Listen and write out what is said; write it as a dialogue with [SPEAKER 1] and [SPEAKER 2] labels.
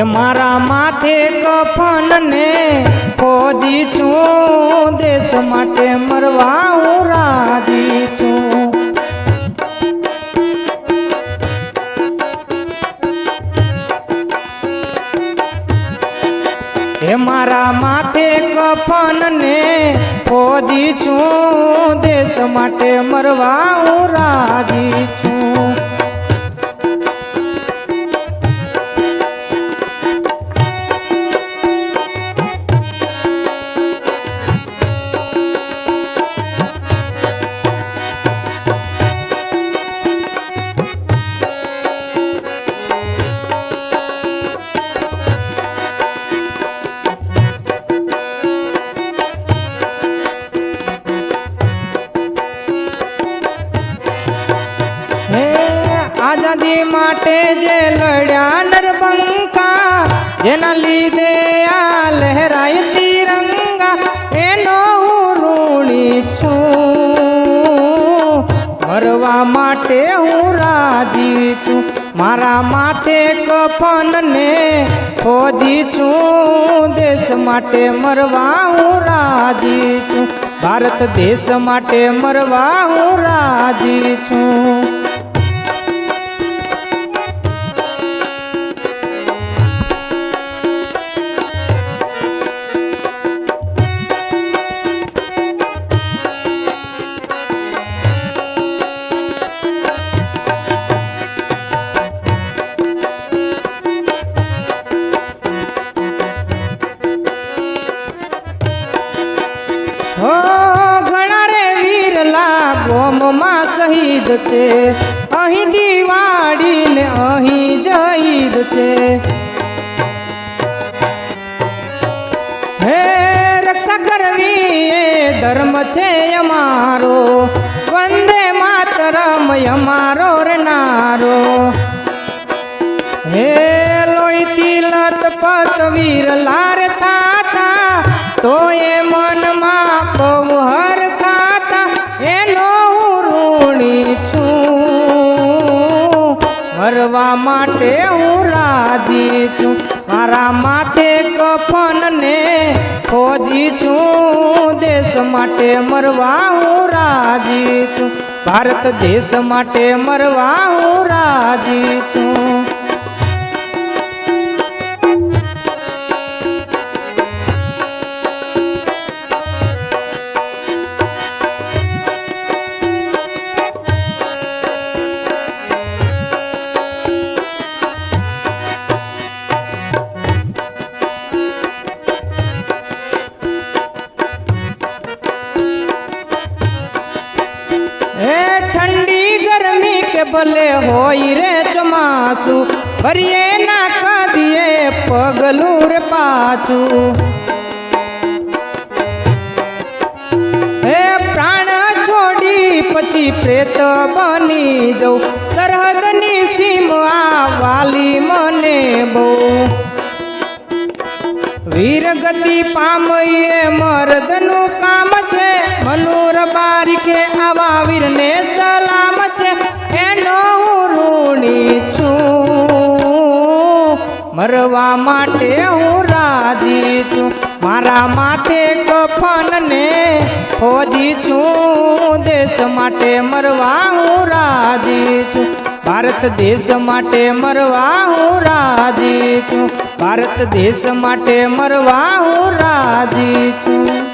[SPEAKER 1] હે મારા માથે કફન ને ફોજી છું. દેશ માટે મરવા હું રાજી છું. હે મારા માથે કફન ને ફોજી છું. દેશ માટે મરવા હું રાજી છું. માટે જે લડ્યા નરબંકા, જેના લીધે આ લહેરાય તિરંગા, એનો હું ઋણી છું. મરવા માટે હું રાજી છું, મારા માથે કફનને ફોજી છું. દેશ માટે મરવા હું રાજી છું, ભારત દેશ માટે મરવા હું રાજી છું. શહીદ છે. અહીં દિવાળી ને અહીં જઈદ છે. હે રક્ષા કરવી એ ધર્મ છે અમારો. વંદે માતરમ, અમારો રનારો નારો. હે લોહીથી લતપત વીર લાર મરવા માટે હું રાજી છું. મારા માથે કફન ને ફોજી છું. દેશ માટે મરવા હું રાજી છું. ભારત દેશ માટે મરવા હું રાજી છું. ભલે હોય રે ચોમાસું, ફરીએ નાખા કદીએ પગલું રે પાછું. પ્રાણ છોડી પછી પ્રેત બની જવું સરહદની સીમ આ વાલી મને બહુ. વીર ગતિ પામઈએ મરવા માટે હું રાજી છું. મારા માથે કફન ને ફોજી છું. દેશ માટે મરવા હું રાજી છું. ભારત દેશ માટે મરવા હું રાજી છું. ભારત દેશ માટે મરવા હું રાજી છું.